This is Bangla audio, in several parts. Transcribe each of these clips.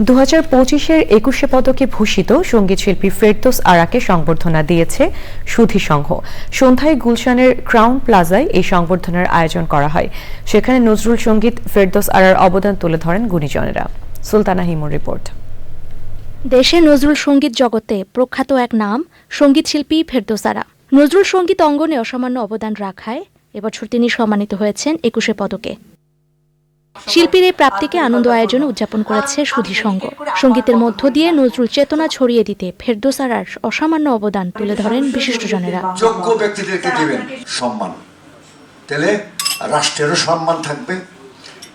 দু হাজার পঁচিশের একুশে পদকে ভূষিত সঙ্গীতশিল্পী ফেরদোস আরাকে সংবর্ধনা দিয়েছে সুধী সংঘ। সন্ধ্যায় গুলশানের ক্রাউন প্লাজায় এই সংবর্ধনার আয়োজন করা হয়। সেখানে নজরুল সংগীত ফেরদোস আরার অবদান তুলে ধরেন গুণীজনেরা। সুলতানা হিমুর রিপোর্ট। দেশে নজরুল সংগীত জগতে প্রখ্যাত এক নাম সংগীত সঙ্গীতশিল্পী ফেরদোসারা নজরুল সংগীত অঙ্গনে অসামান্য অবদান রাখায় এবছর তিনি সম্মানিত হয়েছেন একুশে পদকে। শিল্পীর এই প্রাপ্তিকে আনন্দ আয়োজনে উদযাপন করেছে সুধী সংঘ। সঙ্গীতের মধ্য দিয়ে নজরুল চেতনা ছড়িয়ে দিতে ফেরদোসারার অসামান্য অবদান তুলে ধরেন বিশিষ্টজনেরা যোগ্য ব্যক্তিদেরকে দিবেন সম্মান। তাহলে রাষ্ট্রেরও সম্মান থাকবে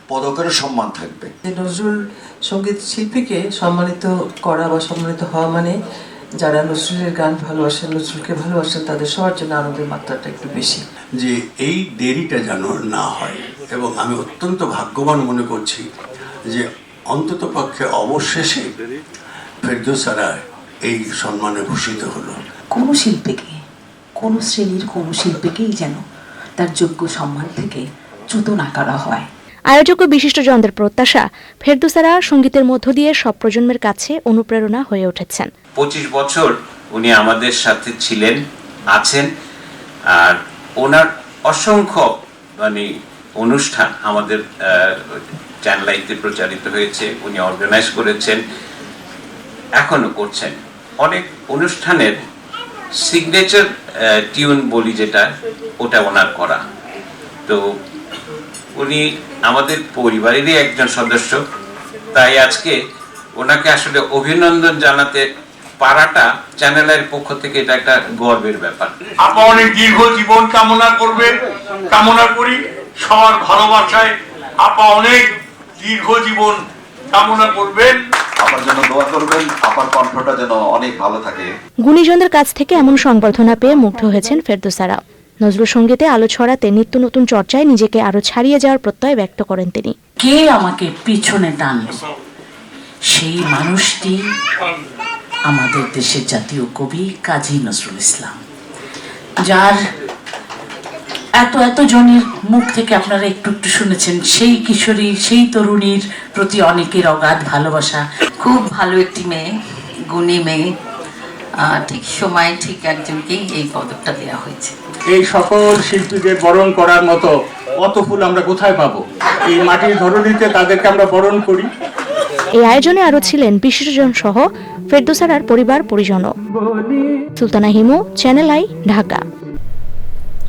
পদকেরও সম্মান থাকবে। নজরুল সংগীত শিল্পীকে সম্মানিত করা বা সম্মানিত হওয়া মানে যারা নজরুলের গান ভালোবাসেন নজরুলকে ভালোবাসেন তাদের সবার জন্য আনন্দের মাত্রাটা একটু বেশি। যে এই দেরিটা যেন না হয়। এবং আমি অত্যন্ত ভাগ্যবান মনে করছি যে অন্তত পক্ষে অবশেষে ফেরদোসারা এই সম্মানে ভূষিত হলো। কোনো শিল্পীকে কোনো শ্রেণির কোনো শিল্পীকেই যেন তার যোগ্য সম্মান থেকে চ্যুত না করা হয়। আয়োজক ও বিশিষ্টজনদের প্রত্যাশা ফেরদুসারা সঙ্গীতের মধ্য দিয়ে সব প্রজন্মের কাছে অনুপ্রেরণা হয়ে উঠেছেন। পঁচিশ বছর উনি আমাদের সাথে ছিলেন আছেন আর ওনার অসংখ্য মানে অনুষ্ঠান আমাদের চ্যানেলাইতে প্রচারিত হয়েছে, উনি অর্গানাইজ করেছেন এখনও করছেন। অনেক অনুষ্ঠানের সিগনেচার টিউন বলি যেটা, ওটা ওনার করা। তো উনি আমাদের পরিবারেরই একজন সদস্য, তাই আজকে ওনাকে আসলে অভিনন্দন জানাতে পারাটা চ্যানেলের পক্ষ থেকে এটা একটা গর্বের ব্যাপার। আপা অনেক দীর্ঘ জীবন কামনা করবে কামনা করি। সবার ভালোবাসায় আপা অনেক দীর্ঘ জীবন কামনা করবেন। আপার জন্য দোয়া করবেন আপার কণ্ঠটা যেন অনেক ভালো থাকে। গুণীজনদের কাছ থেকে এমন সংবর্ধনা পেয়ে মুগ্ধ হয়েছেন ফেরদোসারা। নজরুল সঙ্গীতে আলো ছড়াতে নিত্য নতুন চর্চায় নিজেকে আরও ছাড়িয়ে যাওয়ার প্রত্যয় ব্যক্ত করেন তিনি। কে আমাকে পিছনে টানল সেই মানুষটি আমাদের দেশের জাতীয় কবি কাজী নজরুল ইসলাম যার এত এত জনের মুখ থেকে আপনারা একটু একটু শুনেছেন সেই কিশোরী সেই তরুণীর প্রতি অনেকের অগাধ ভালোবাসা। খুব ভালো একটি মেয়ে গুণী মেয়ে। ঠিক সময় ঠিক একজনকেই এই পদকটা দেওয়া হয়েছে। এই সকল শিল্পীদের বরণ করার মতো অত ফুল আমরা কোথায় পাবো? এই মাটির ধরনীতে তাদেরকে আমরা বরণ করি। এই আয়োজনে আরও ছিলেন বিশিষ্টজন সহ ফেরদোসারার পরিবার পরিজনও। Sultana Himu channel I Dhaka.